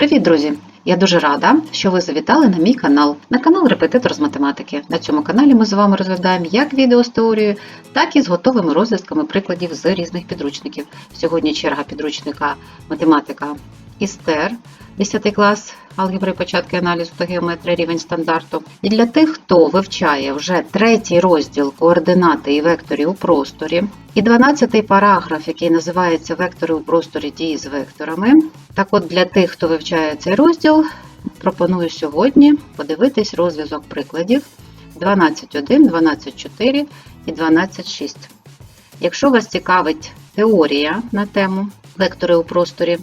Привіт, друзі! Я дуже рада, що ви завітали на мій канал, на канал Репетитор з математики. На цьому каналі ми з вами розглядаємо як відео з теорією, так і з готовими розв'язками прикладів з різних підручників. Сьогодні черга підручника математика Істер, 10 клас алгебри, початки аналізу та геометрії рівень стандарту. І для тих, хто вивчає вже третій розділ координати і векторів у просторі, і 12 параграф, який називається Вектори у просторі дії з векторами. Так от для тих, хто вивчає цей розділ, пропоную сьогодні подивитись розв'язок прикладів 12.1, 12.4 і 12.6. Якщо вас цікавить теорія на тему вектори у просторі,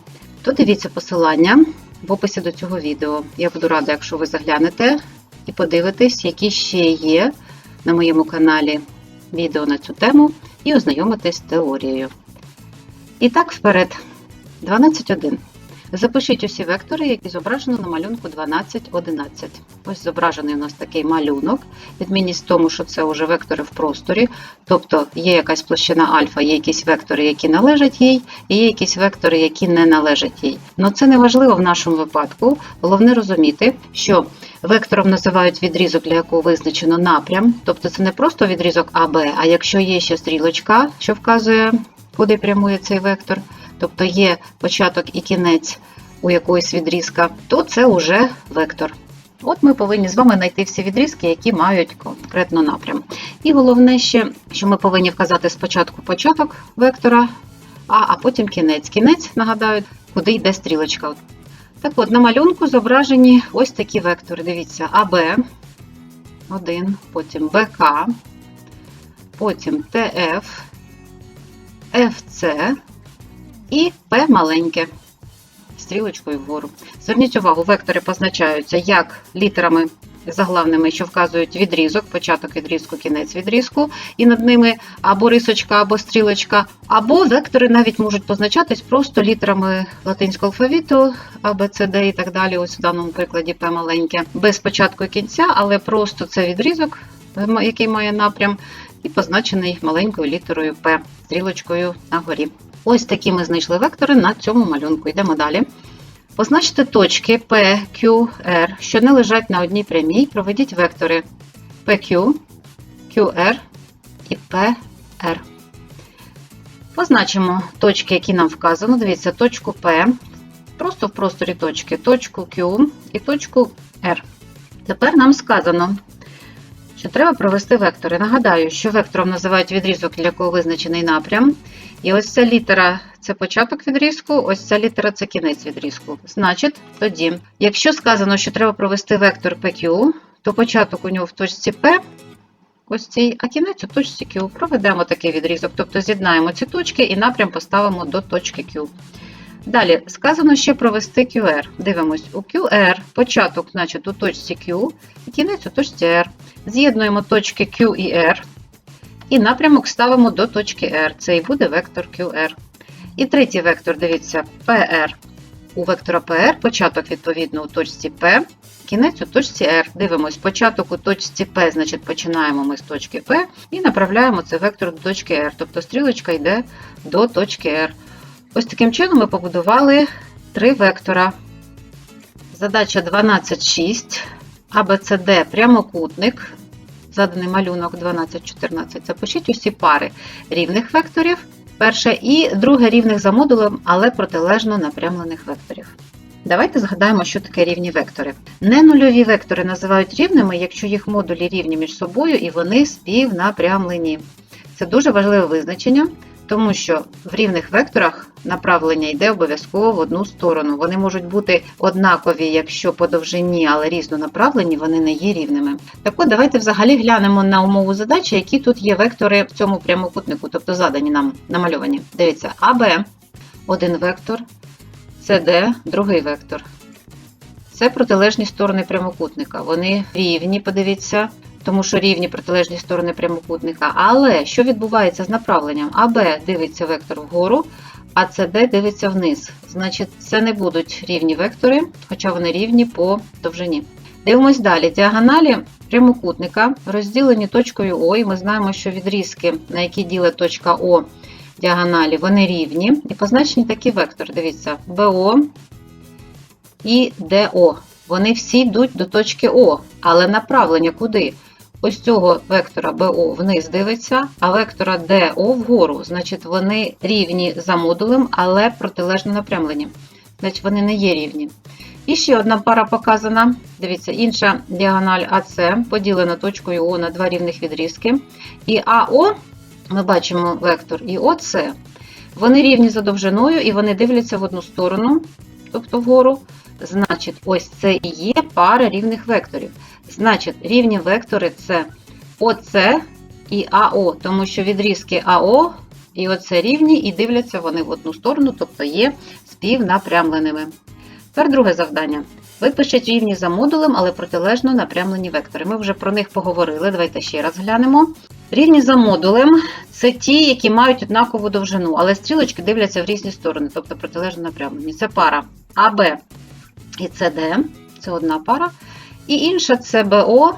то дивіться посилання в описі до цього відео. Я буду рада, якщо ви заглянете і подивитесь, які ще є на моєму каналі відео на цю тему, і ознайомитесь з теорією. І так, вперед. 12.1. Запишіть усі вектори, які зображено на малюнку 12.11. Ось зображений у нас такий малюнок. Відмінність в тому, що це вже вектори в просторі, тобто є якась площина альфа, є якісь вектори, які належать їй, і є якісь вектори, які не належать їй. Ну це не важливо в нашому випадку. Головне розуміти, що вектором називають відрізок, для якого визначено напрям. Тобто це не просто відрізок АБ, а якщо є ще стрілочка, що вказує, куди прямує цей вектор тобто є початок і кінець у якоїсь відрізка, то це вже вектор. От ми повинні з вами знайти всі відрізки, які мають конкретно напрям. І головне ще, що ми повинні вказати спочатку початок вектора, а, а потім кінець. Кінець, нагадаю, куди йде стрілочка. Так от, на малюнку зображені ось такі вектори. Дивіться, АБ, 1, потім БК, потім ТФ, ФЦ і P маленьке стрілочкою вгору. Зверніть увагу, вектори позначаються як літерами заглавними, що вказують відрізок, початок відрізку, кінець відрізку, і над ними або рисочка, або стрілочка, або вектори навіть можуть позначатись просто літерами латинського алфавіту, А, Б, С, Д і так далі. Ось в даному прикладі П маленьке, без початку і кінця, але просто це відрізок, який має напрям, і позначений маленькою літерою П, стрілочкою на горі. Ось такі ми знайшли вектори на цьому малюнку. Йдемо далі. Позначте точки P, Q, R, що не лежать на одній прямій. Проведіть вектори PQ, QR і PR. Позначимо точки, які нам вказано. Дивіться, точку P, просто в просторі точки, точку Q і точку R. Тепер нам сказано, що треба провести вектори. Нагадаю, що вектором називають відрізок, для якого визначений напрям. І ось ця літера це початок відрізку, ось ця літера це кінець відрізку. Значить, тоді, якщо сказано, що треба провести вектор PQ, то початок у нього в точці P, ось цій, а кінець у точці Q. Проведемо такий відрізок, тобто з'єднаємо ці точки і напрям поставимо до точки Q. Далі, сказано ще провести QR. Дивимось, у QR початок значить, у точці Q і кінець у точці R. З'єднуємо точки Q і R. І напрямок ставимо до точки R. Це і буде вектор QR. І третій вектор, дивіться, PR. У вектора PR початок, відповідно, у точці P, кінець у точці R. Дивимось, початок у точці P, значить починаємо ми з точки P і направляємо цей вектор до точки R. Тобто стрілочка йде до точки R. Ось таким чином ми побудували три вектора. Задача 12,6. ABCD прямокутник заданий малюнок 12-14. Запишіть усі пари рівних векторів. Перше і друге рівних за модулем, але протилежно напрямлених векторів. Давайте згадаємо, що таке рівні вектори. Ненульові вектори називають рівними, якщо їх модулі рівні між собою і вони співнапрямлені. Це дуже важливе визначення, тому що в рівних векторах направлення йде обов'язково в одну сторону. Вони можуть бути однакові, якщо по довжині, але різнонаправлені, вони не є рівними. Так от, давайте взагалі глянемо на умову задачі, які тут є вектори в цьому прямокутнику, тобто задані нам намальовані. Дивіться, АБ один вектор, СД другий вектор. Це протилежні сторони прямокутника. Вони рівні, подивіться, тому що рівні протилежні сторони прямокутника. Але що відбувається з направленням? АБ дивиться вектор вгору, а СД дивиться вниз. Значить, це не будуть рівні вектори, хоча вони рівні по довжині. Дивимось далі. Діагоналі прямокутника розділені точкою О, і ми знаємо, що відрізки, на які ділить точка О діагоналі, вони рівні. І позначені такі вектори. Дивіться, БО і ДО. Вони всі йдуть до точки О, але направлення куди? Ось цього вектора БО вниз дивиться, а вектора ДО вгору. Значить, вони рівні за модулем, але протилежно напрямлені. Значить, вони не є рівні. І ще одна пара показана. Дивіться, інша діагональ АС поділена точкою О на два рівних відрізки. І АО, ми бачимо вектор, і ОС. Вони рівні за довжиною і вони дивляться в одну сторону, тобто вгору. Значить, ось це і є пара рівних векторів. Значить, рівні вектори це ОС і АО, тому що відрізки АО і ОС рівні, і дивляться вони в одну сторону, тобто є співнапрямленими. Тепер друге завдання. Випишіть рівні за модулем, але протилежно напрямлені вектори. Ми вже про них поговорили. Давайте ще раз глянемо. Рівні за модулем це ті, які мають однакову довжину, але стрілочки дивляться в різні сторони, тобто протилежно напрямлені. Це пара АБ і СД, це одна пара. І інша це БО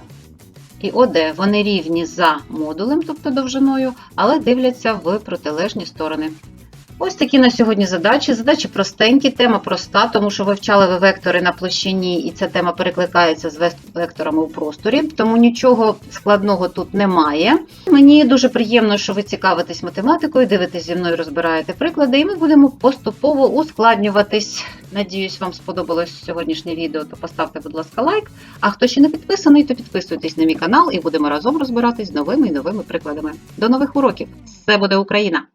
і ОД. Вони рівні за модулем, тобто довжиною, але дивляться в протилежні сторони. Ось такі на сьогодні задачі. Задачі простенькі, тема проста, тому що вивчали ви вектори на площині, і ця тема перекликається з векторами у просторі, тому нічого складного тут немає. Мені дуже приємно, що ви цікавитесь математикою, дивитесь зі мною, розбираєте приклади, і ми будемо поступово ускладнюватись. Надіюсь, вам сподобалось сьогоднішнє відео, то поставте, будь ласка, лайк. А хто ще не підписаний, то підписуйтесь на мій канал і будемо разом розбиратись з новими і новими прикладами. До нових уроків! Все буде Україна!